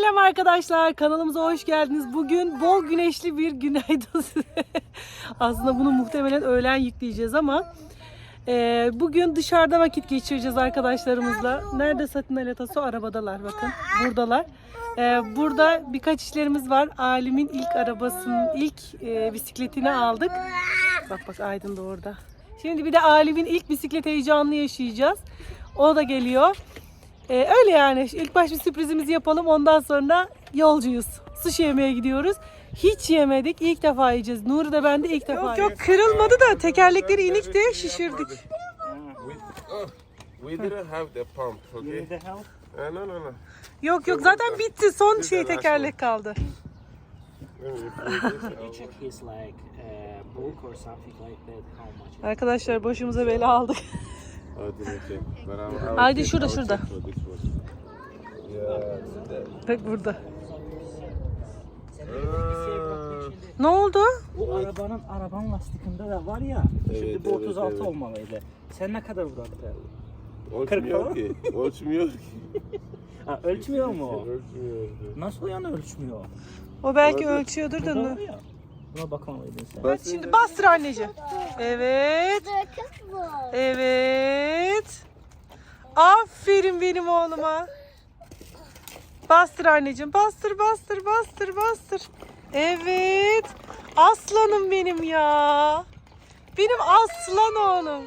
Selam arkadaşlar kanalımıza hoş geldiniz. Bugün bol güneşli bir günaydın size. Aslında bunu muhtemelen öğlen yükleyeceğiz ama e, bugün dışarıda vakit geçireceğiz arkadaşlarımızla. Nerede Satın Alatasu? Arabadalar bakın. Buradalar. E, burada birkaç işlerimiz var. Alim'in ilk arabasının ilk e, bisikletini aldık. Bak bak Aydın da orada. Şimdi bir de Alim'in ilk bisiklet heyecanını yaşayacağız. O da geliyor. Ee, öyle yani. İlk baş bir sürprizimizi yapalım. Ondan sonra yolcuyuz. Sushi yemeye gidiyoruz. Hiç yemedik. İlk defa yiyeceğiz. Nuri de ben de ilk defa Yok yok kırılmadı da tekerlekleri inik diye şişirdik. We, oh, we didn't have the pump, okay? The help? Uh, no, no, no. Yok yok zaten bitti. Son şey tekerlek kaldı. Let me put this You out. check his like uh, book or something like that. How much? Arkadaşlar başımıza bela aldık. Haydi şurada, şurada. Bak burada. Ah, Ne oldu? Bu arabanın arabanın lastikinde de var ya. Evet, şimdi bu evet, 36 evet. olmalıydı. Sen ne kadar bıraktı? ölçmüyor ki. Ölçmüyor ki. Ha, ölçmüyor mu o? Ölçmüyor. Nasıl yani ölçmüyor? O belki Olabilir. ölçüyordur da. Buna bakamalıydın sen. Hadi şimdi bastır anneciğim. Evet. Evet. Aferin benim oğluma. Bastır anneciğim. Bastır, bastır, bastır, bastır. Evet. Aslanım benim ya. Benim aslan oğlum.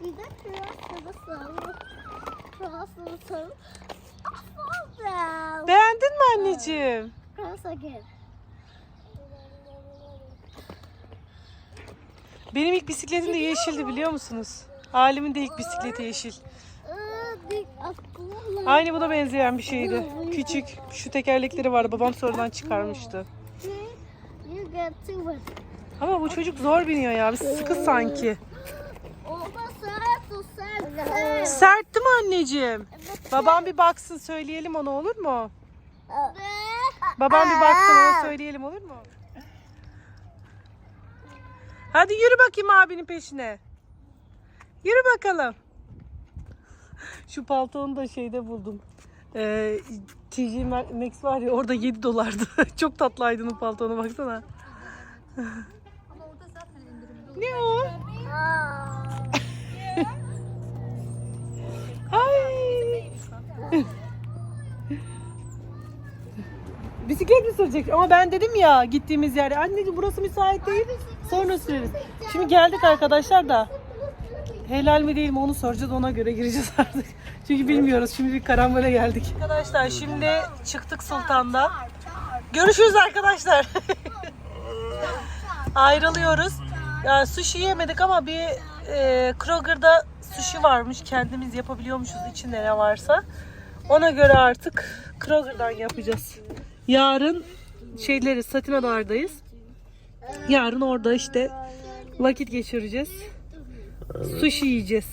Bir de şurası sarı. Şurası Beğendin mi anneciğim? Benim ilk bisikletim de yeşildi biliyor musunuz? Alimin de ilk bisikleti yeşil. Aynı buna benzeyen bir şeydi. Küçük. Şu tekerlekleri vardı. Babam sonradan çıkarmıştı. Ama bu çocuk zor biniyor ya. Bir sıkı sanki. Olma sert o sert. Sert değil mi anneciğim? Babam bir baksın söyleyelim ona olur mu? Babam bir baksın ona söyleyelim olur mu? Hadi yürü bakayım abinin peşine. Yürü bakalım. Şu paltonu da şeyde buldum. Ee, TJ Maxx var ya orada 7 dolardı. Çok tatlı Aydın'ın paltonu baksana. ne o? Ay. Bisiklet mi sürecek? Ama ben dedim ya gittiğimiz yerde. Anneciğim burası müsait değil. Sonra süreriz. Şimdi geldik arkadaşlar da. Helal mi değil mi onu soracağız ona göre gireceğiz artık. Çünkü bilmiyoruz. Şimdi bir karambole geldik. Arkadaşlar şimdi çıktık Sultan'da. Görüşürüz arkadaşlar. Ayrılıyoruz. Ya sushi yemedik ama bir e, Kroger'da sushi varmış. Kendimiz yapabiliyormuşuz içinde ne varsa. Ona göre artık Kroger'dan yapacağız. Yarın şeyleri Satinalar'dayız. Yarın orada işte vakit geçireceğiz. Sushi yiyeceğiz.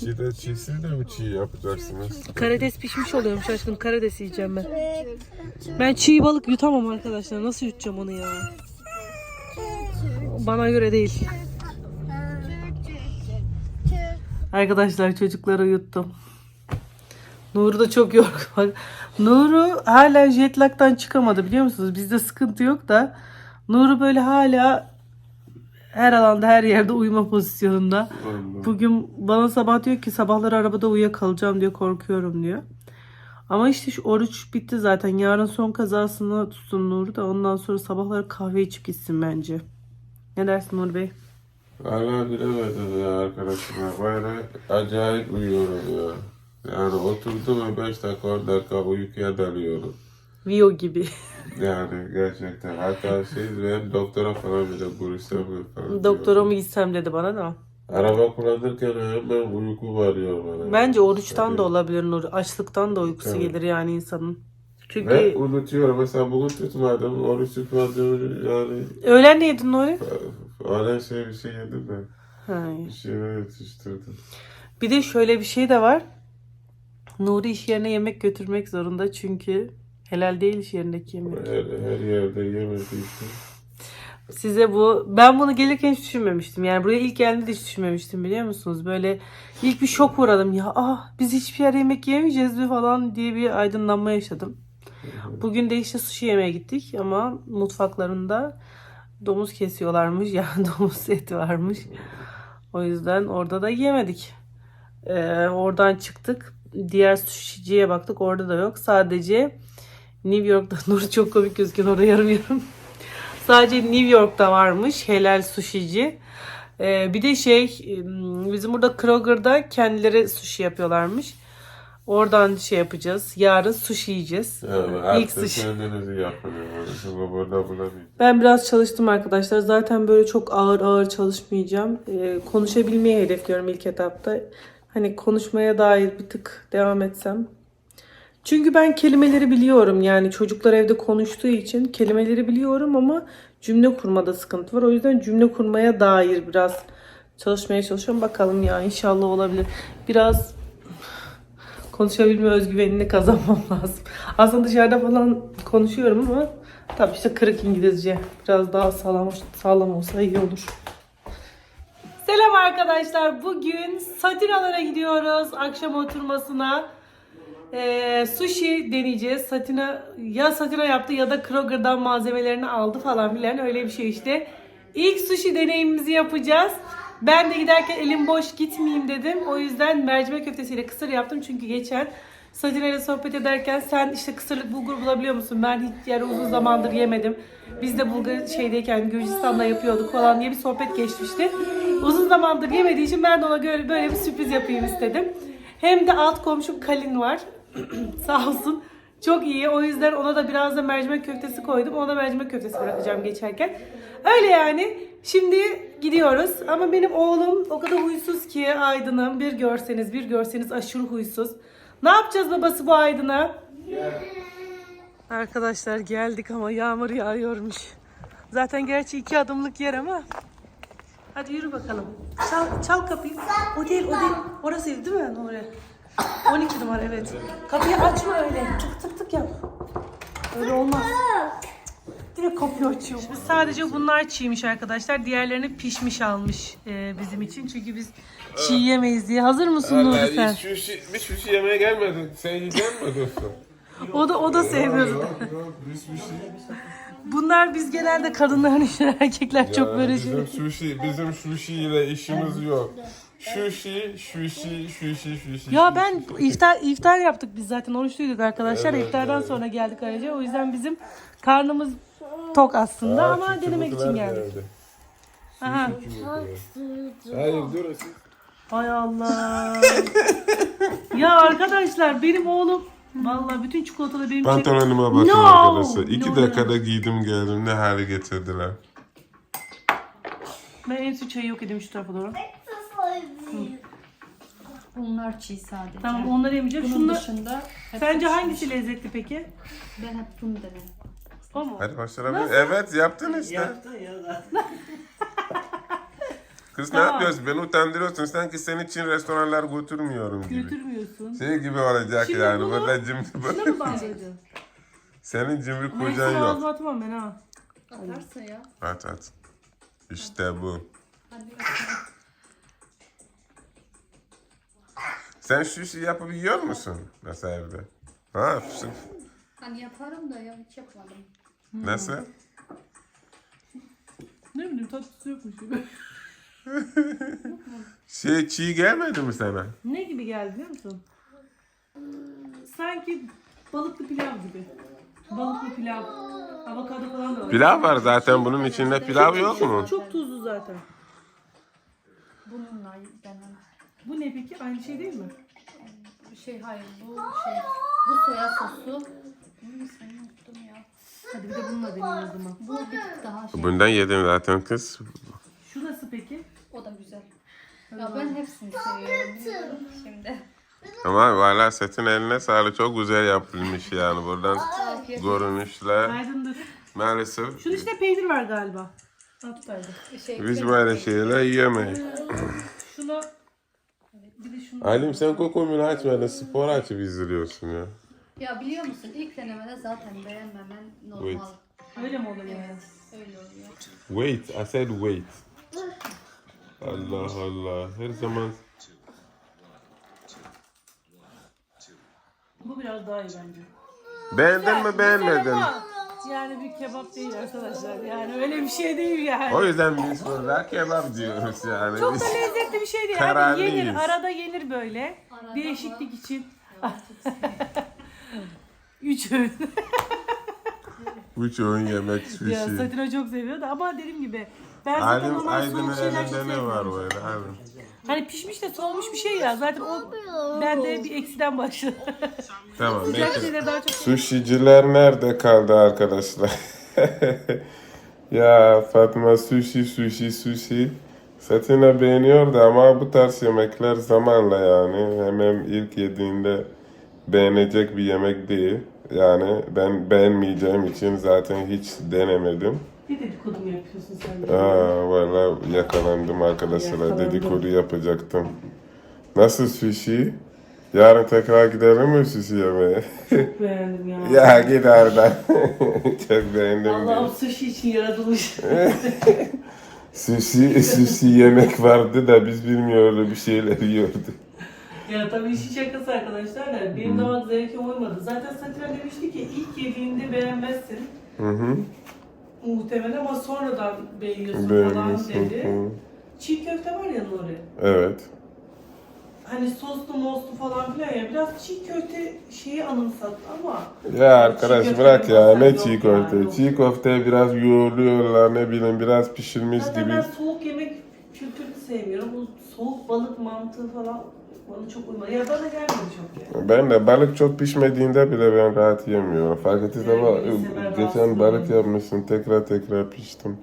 Çiğde çiğsiz de mi çiğ yapacaksınız? Karides pişmiş oluyormuş aşkım. Karides yiyeceğim ben. Ben çiğ balık yutamam arkadaşlar. Nasıl yutacağım onu ya? Bana göre değil. Arkadaşlar çocukları uyuttum. Nuru da çok yorgun. Nuru hala jet lag'dan çıkamadı biliyor musunuz? Bizde sıkıntı yok da Nuru böyle hala her alanda her yerde uyuma pozisyonunda. Vallahi. Bugün bana sabah diyor ki sabahları arabada uyuyakalacağım diyor korkuyorum diyor. Ama işte şu oruç bitti zaten. Yarın son kazasını tutsun Nuru da ondan sonra sabahları kahve içip gitsin bence. Ne dersin Nur Bey? Valla bilemedim ya arkadaşım ya. Böyle acayip uyuyorum ya. Yani oturdum ve 5 dakika 10 dakika uykuya dalıyorum. Vio gibi. Yani gerçekten. Hatta şey benim doktora falan bile görüşemiyor falan. Doktora mı gitsem dedi bana da. Araba kullanırken hemen uyku varıyor bana. Bence oruçtan da olabilir Nur. Açlıktan da uykusu gelir yani insanın. Çünkü Ve unutuyorum. Mesela bugün tutmadım. Oruç tutmadım. Yani öğlen ne yedin Nuri? Şey bir şey yedim ben. Ha. Bir şeyler yetiştirdim. Bir de şöyle bir şey de var. Nuri iş yerine yemek götürmek zorunda çünkü helal değil iş yerindeki yemek. Her, her yerde yemediği için. size bu ben bunu gelirken hiç düşünmemiştim. Yani buraya ilk geldiğimde de hiç düşünmemiştim biliyor musunuz? Böyle ilk bir şok uğradım. Ya ah biz hiçbir yere yemek yemeyeceğiz mi falan diye bir aydınlanma yaşadım. Bugün de işte sushi yemeye gittik ama mutfaklarında domuz kesiyorlarmış. Yani domuz eti varmış. O yüzden orada da yemedik. Ee, oradan çıktık. Diğer sushiciye baktık. Orada da yok. Sadece New York'ta Nur çok komik gözüküyor. Orada yarım yarım. Sadece New York'ta varmış helal sushici. Ee, bir de şey bizim burada Kroger'da kendileri sushi yapıyorlarmış. Oradan şey yapacağız. Yarın sushi yiyeceğiz. Evet, İlk artık sushi. Ben biraz çalıştım arkadaşlar. Zaten böyle çok ağır ağır çalışmayacağım. Ee, konuşabilmeyi hedefliyorum ilk etapta. Hani konuşmaya dair bir tık devam etsem. Çünkü ben kelimeleri biliyorum. Yani çocuklar evde konuştuğu için kelimeleri biliyorum ama cümle kurmada sıkıntı var. O yüzden cümle kurmaya dair biraz çalışmaya çalışıyorum. Bakalım ya inşallah olabilir. Biraz konuşabilme özgüvenini kazanmam lazım. Aslında dışarıda falan konuşuyorum ama tabii işte kırık İngilizce. Biraz daha sağlam, sağlam olsa iyi olur. Selam arkadaşlar. Bugün Satinalara gidiyoruz akşam oturmasına. Ee, sushi deneyeceğiz. Satina ya Satina yaptı ya da Kroger'dan malzemelerini aldı falan filan öyle bir şey işte. İlk sushi deneyimimizi yapacağız. Ben de giderken elim boş gitmeyeyim dedim. O yüzden mercimek köftesiyle kısır yaptım. Çünkü geçen Satina ile sohbet ederken sen işte kısırlık bulgur bulabiliyor musun? Ben hiç yani uzun zamandır yemedim. Biz de bulgur şeydeyken Gürcistan'da yapıyorduk falan diye bir sohbet geçmişti. Uzun zamandır yemediği için ben de ona böyle, böyle bir sürpriz yapayım istedim. Hem de alt komşum Kalin var. Sağ olsun. Çok iyi. O yüzden ona da biraz da mercimek köftesi koydum. Ona da mercimek köftesi bırakacağım geçerken. Öyle yani. Şimdi gidiyoruz. Ama benim oğlum o kadar huysuz ki Aydın'ım. Bir görseniz bir görseniz aşırı huysuz. Ne yapacağız babası bu Aydın'a? Arkadaşlar geldik ama yağmur yağıyormuş. Zaten gerçi iki adımlık yer ama. Hadi yürü bakalım. Çal, çal kapıyı. O değil, o değil. Orası değil mi Nuri? 12 numara evet. Kapıyı açma öyle. Tık tık tık yap. Öyle olmaz. Direkt kapıyı açıyor. Şimdi sadece bunlar çiğmiş arkadaşlar. Diğerlerini pişmiş almış e, bizim için. Çünkü biz çiğ yemeyiz diye. Hazır mısın Nuri sen? Sushi, bir sushi yemeye gelmedin. Sen yiyecek mi dostum? O da o da sevmiyor. Yok yok bir sushi. Bunlar biz genelde kadınların işler, erkekler çok böyle şey. bizim sushi, bizim sushi ile işimiz yok. Sushi, sushi, sushi, sushi. Ya ben iftar iftar yaptık biz zaten oruçluyduk arkadaşlar. İftardan sonra geldik ayrıca. O yüzden bizim karnımız tok aslında Aa, ama denemek için geldik. nerede? Aha. Hayır dur. Hay Allah. ya arkadaşlar benim oğlum Vallahi bütün çikolataları benim için... Pantolonuma bakın No! arkadaşlar. İki No, no. dakikada giydim geldim. Ne hale getirdiler. Ben en son çayı yok edeyim şu tarafa doğru. Bunlar çiğ sadece. Tamam onları yemeyeceğim. Bunun Şunda, dışında hep sence pişmiş. hangisi lezzetli peki? Ben hep bunu denedim. O mu? Hadi başlayalım. Evet yaptın işte. Kız ne Tamam. yapıyorsun? Beni utandırıyorsun. Sanki seni Çin restoranlar götürmüyorum gibi. Götürmüyorsun. Şey gibi olacak Şimdi yani. bunu- Böyle cimri Şuna mı bandıracaksın? Senin cimri Ama kocan hepsini yok. ağzıma atmam ben ha. Atarsa ya. At at. İşte bu. Hadi bakalım. Sen yapıp yiyor musun? Nasıl evde? Ha, sırf- Hani yaparım da ya hiç yapmadım. nasıl? Ne bileyim tatlısı yokmuş gibi. Şey çiğ gelmedi mi sana? ne gibi geldi biliyor musun? Sanki balıklı pilav gibi. Balıklı pilav. Avokado falan da var. Pilav var zaten bunun içinde pilav yok mu? Çok tuzlu zaten. Bununla denemem. Bu ne peki? Aynı şey değil mi? Bir şey hayır bu şey. Bu soya sosu. Bunun ismini unuttum ya. Hadi bir de bununla deneyelim o zaman. Bu bir tık daha şey. Bundan yedim zaten kız. Şu nasıl peki? O da güzel. Ya ben hepsini seviyorum. bilmiyorum Şimdi. Ama valla setin eline sağlık. Çok güzel yapılmış yani buradan Afiyet görünüşler. Dur. Maalesef Şunun içinde peynir var galiba. Şey. biz böyle şeyler yiyemeyiz. Şunu. Halim sen kokomunu açmadın spor açıp izliyorsun ya. Ya biliyor musun ilk denemede zaten beğenmemen normal. Evet. Öyle mi oluyor yani? Öyle oluyor. Wait, I said wait. Allah Allah. Her zaman Bu biraz daha iyi bence. beğendin mi beğenmedin? Ama Yani bir kebap değil arkadaşlar. Yani öyle bir şey değil yani. O yüzden biz burada kebap diyoruz yani. Çok Biz- da lezzetli bir şey değil. Hani Kararlıyız. yenir, arada yenir böyle. Değişiklik için. Üç öğün. Üç öğün yemek ya sushi. Satina çok seviyordu ama dediğim gibi ben zaten Aydın, normal Aydın'ın soğuk şeyler elinde ne var sevmiyorum. böyle? Aydın. Hani pişmiş de soğumuş bir şey ya. Zaten o bende bir eksiden başladı. Tamam Sıcak bekle. şeyleri daha çok Sushiciler nerede kaldı arkadaşlar? ya Fatma sushi sushi sushi. Satina beğeniyordu ama bu tarz yemekler zamanla yani hemen ilk yediğinde beğenecek bir yemek değil. Yani ben beğenmeyeceğim için zaten hiç denemedim. Bir dedikodu mu yapıyorsun sen? Aa valla yakalandım arkadaşlar. Yakalandın. Dedikodu yapacaktım. Nasıl sushi? Yarın tekrar gidelim mi sushi yemeye? Çok beğendim ya. ya git oradan. Çok beğendim. Allah'ım sushi için yaratılmış. Sushi, sushi yemek vardı da biz bilmiyoruz bir şeyler yiyorduk. ya tabii işin şakası arkadaşlar da benim damak zevke uymadı. Zaten Satina demişti ki ilk yediğinde beğenmezsin. Hı hı. Muhtemelen ama sonradan beğeniyorsun falan Beğeniyorsun. dedi. Hı. Çiğ köfte var ya Nuri. Evet. Hani soslu moslu falan filan ya biraz çiğ köfte şeyi anımsattı ama Ya arkadaş Çiğ bırak köfte ya ne yok çiğ yani. köfte. Çiğ köfte biraz yoğurluyorlar ne bileyim biraz pişirmiş zaten gibi. ben soğuk yemek kültürünü sevmiyorum. Bu soğuk balık mantığı falan bana çok uymadı. Ya bana gelmedi çok yani. Ben de balık çok pişmediğinde bile ben rahat yemiyorum. Fark Yani ama geçen balık yapmışsın tekrar tekrar piştim.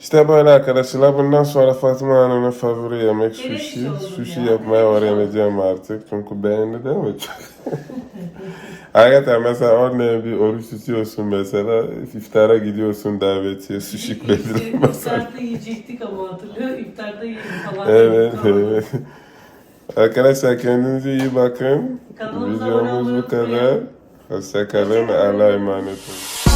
İşte böyle arkadaşlar bundan sonra Fatma Hanım'ın favori yemek sushi. oldu Sushi ya. yapmayı öğreneceğim artık çünkü beğendi değil mi? Hakikaten mesela örneğin bir oruç tutuyorsun mesela iftara gidiyorsun davetiye sushi koydular masaya. İftarda yiyecektik ama hatırlıyor. İftarda yedik falan. Evet evet. Arkadaşlar kendinize iyi bakın. Kanalımıza abone Videomuz olmayı bu kadar. unutmayın. Hoşçakalın. Allah'a emanet olun.